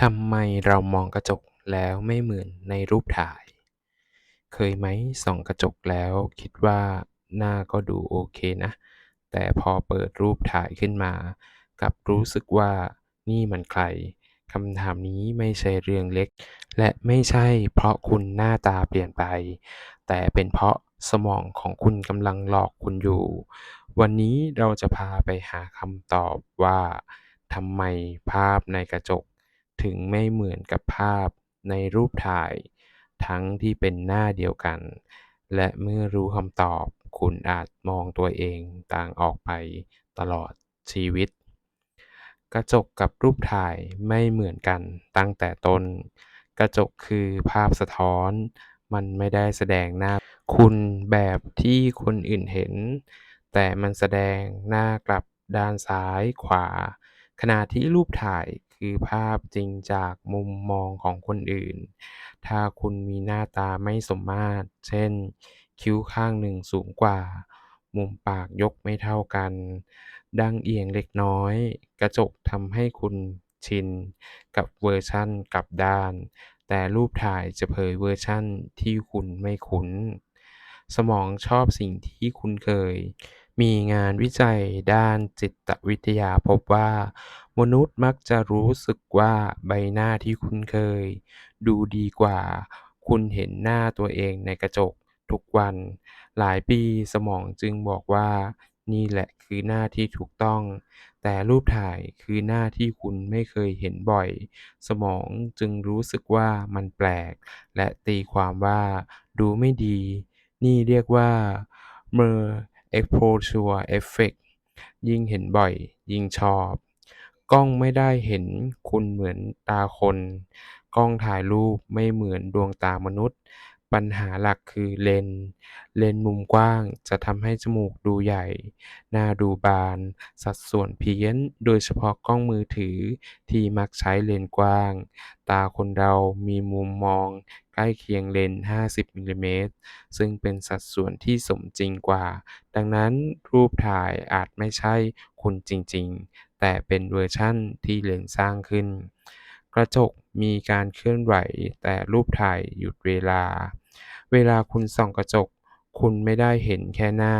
ทำไมเรามองกระจกแล้วไม่เหมือนในรูปถ่าย เคยไหมส่องกระจกแล้วคิดว่าหน้าก็ดูโอเคนะ แต่พอเปิดรูปถ่ายขึ้นมา กลับรู้สึกว่านี่มันใครคำถามนี้ไม่ใช่เรื่องเล็ก และไม่ใช่เพราะคุณหน้าตาเปลี่ยนไป แต่เป็นเพราะสมองของคุณกำลังหลอกคุณอยู่ วันนี้เราจะพาไปหาคำตอบว่าทำไมภาพในกระจก ถึงไม่เหมือนกับภาพในรูปถ่าย ทั้งที่เป็นหน้าเดียวกัน และเมื่อรู้คำตอบ คุณอาจมองตัวเองต่างออกไปตลอดชีวิต กระจกกับรูปถ่ายไม่เหมือนกันตั้งแต่ต้น กระจกคือภาพสะท้อน มันไม่ได้แสดงหน้าคุณแบบที่คนอื่นเห็น แต่มันแสดงหน้ากลับด้านซ้ายขวา ขณะที่รูปถ่ายคือภาพจริงจากมุมมองของคนอื่น ถ้าคุณมีหน้าตาไม่สมมาตร เช่น คิ้วข้างหนึ่งสูงกว่า มุมปากยกไม่เท่ากัน ดังเอียงเล็กน้อย กระจกทำให้คุณชิน กับเวอร์ชันกลับด้าน แต่รูปถ่ายจะเผยเวอร์ชันที่คุณไม่คุ้น สมองชอบสิ่งที่คุ้นเคย มีงานวิจัยด้านจิตวิทยาพบว่า มนุษย์มักจะรู้สึกว่าใบหน้าที่คุ้นเคย ดูดีกว่า คุณเห็นหน้าตัวเองในกระจกทุกวัน หลายปีสมองจึงบอกว่า นี่แหละคือหน้าที่ถูกต้อง แต่รูปถ่ายคือหน้าที่คุณไม่เคยเห็นบ่อย สมองจึงรู้สึกว่ามันแปลก และตีความว่า ดูไม่ดี นี่เรียกว่า Merge Exposure Effect ยิ่งเห็นบ่อย ยิ่งชอบ กล้องไม่ได้เห็นคุณเหมือนตาคน กล้องถ่ายรูปไม่เหมือนดวงตามนุษย์ ปัญหาหลักคือเลนส์ เลนส์มุมกว้างจะทำให้จมูกดูใหญ่ หน้าดูบาน สัดส่วนเพี้ยน โดยเฉพาะกล้องมือถือที่มักใช้เลนส์กว้าง ตาคนเรามีมุมมองใกล้เคียงเลนส์ 50 มิลลิเมตร ซึ่งเป็นสัดส่วนที่สมจริงกว่า ดังนั้นรูปถ่ายอาจไม่ใช่คุณจริง ๆ แต่เป็นเวอร์ชันที่เลนส์สร้างขึ้น กระจกมีการเคลื่อนไหว แต่รูปถ่ายหยุดเวลา เวลาคุณส่องกระจก คุณไม่ได้เห็นแค่หน้า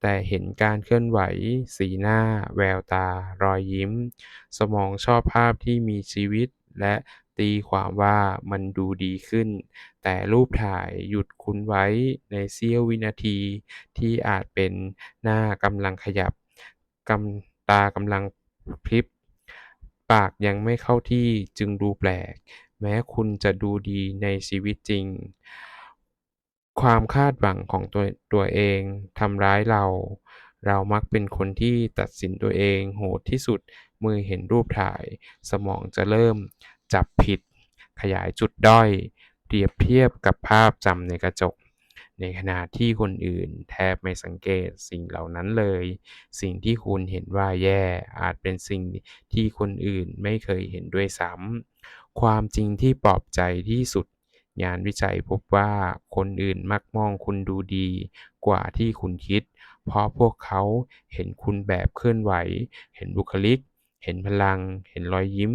แต่เห็นการเคลื่อนไหว สีหน้า แววตา รอยยิ้ม สมองชอบภาพที่มีชีวิต และตีความว่ามันดูดีขึ้น แต่รูปถ่ายหยุดคุณไว้ในเสี้ยววินาที ที่อาจเป็นหน้ากำลังขยับตากำลังพริบ ปากยังไม่เข้าที่จึงดูแปลก แม้คุณจะดูดีในชีวิตจริง ความคาดหวังของตัวเองทำร้ายเรา เรามักเป็นคนที่ตัดสินตัวเองโหดที่สุดเมื่อเห็นรูปถ่าย สมองจะเริ่มจับผิด ขยายจุดด้อย เปรียบเทียบกับภาพจำในกระจก ในขณะที่คนอื่นแทบไม่สังเกตสิ่งเหล่านั้นเลย สิ่งที่คุณเห็นว่าแย่อาจเป็นสิ่งที่คนอื่นไม่เคยเห็นด้วยซ้ำความจริงที่ปลอบใจที่สุด งานวิจัยพบว่าคนอื่นมักมองคุณดูดี กว่าที่คุณคิด เพราะพวกเขาเห็นคุณแบบเคลื่อนไหว เห็นบุคลิก เห็นพลัง เห็นรอยยิ้ม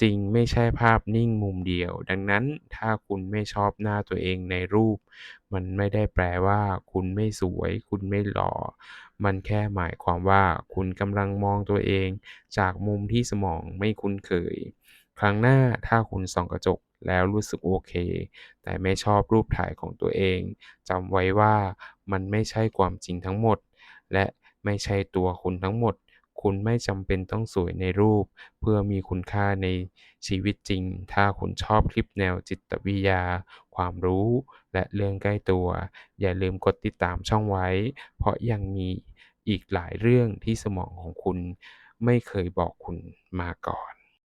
จริงไม่ใช่ภาพนิ่งมุมเดียว ดังนั้นถ้าคุณไม่ชอบหน้าตัวเองในรูป มันไม่ได้แปลว่า คุณไม่สวย คุณไม่หล่อ มันแค่หมายความว่า คุณกำลังมองตัวเอง จากมุมที่สมองไม่คุ้นเคย ครั้งหน้าถ้าคุณส่องกระจกแล้วรู้สึกโอเค แต่ไม่ชอบรูปถ่ายของตัวเองจำไว้ว่ามันไม่ใช่ความจริงทั้งหมด และไม่ใช่ตัวคุณทั้งหมด คุณไม่จำเป็นต้องสวยในรูป เพื่อมีคุณค่าในชีวิตจริง ถ้าคุณชอบคลิปแนวจิตวิทยา ความรู้ และเรื่องใกล้ตัว อย่าลืมกดติดตามช่องไว้ เพราะยังมีอีกหลายเรื่องที่สมองของคุณไม่เคยบอกคุณมาก่อน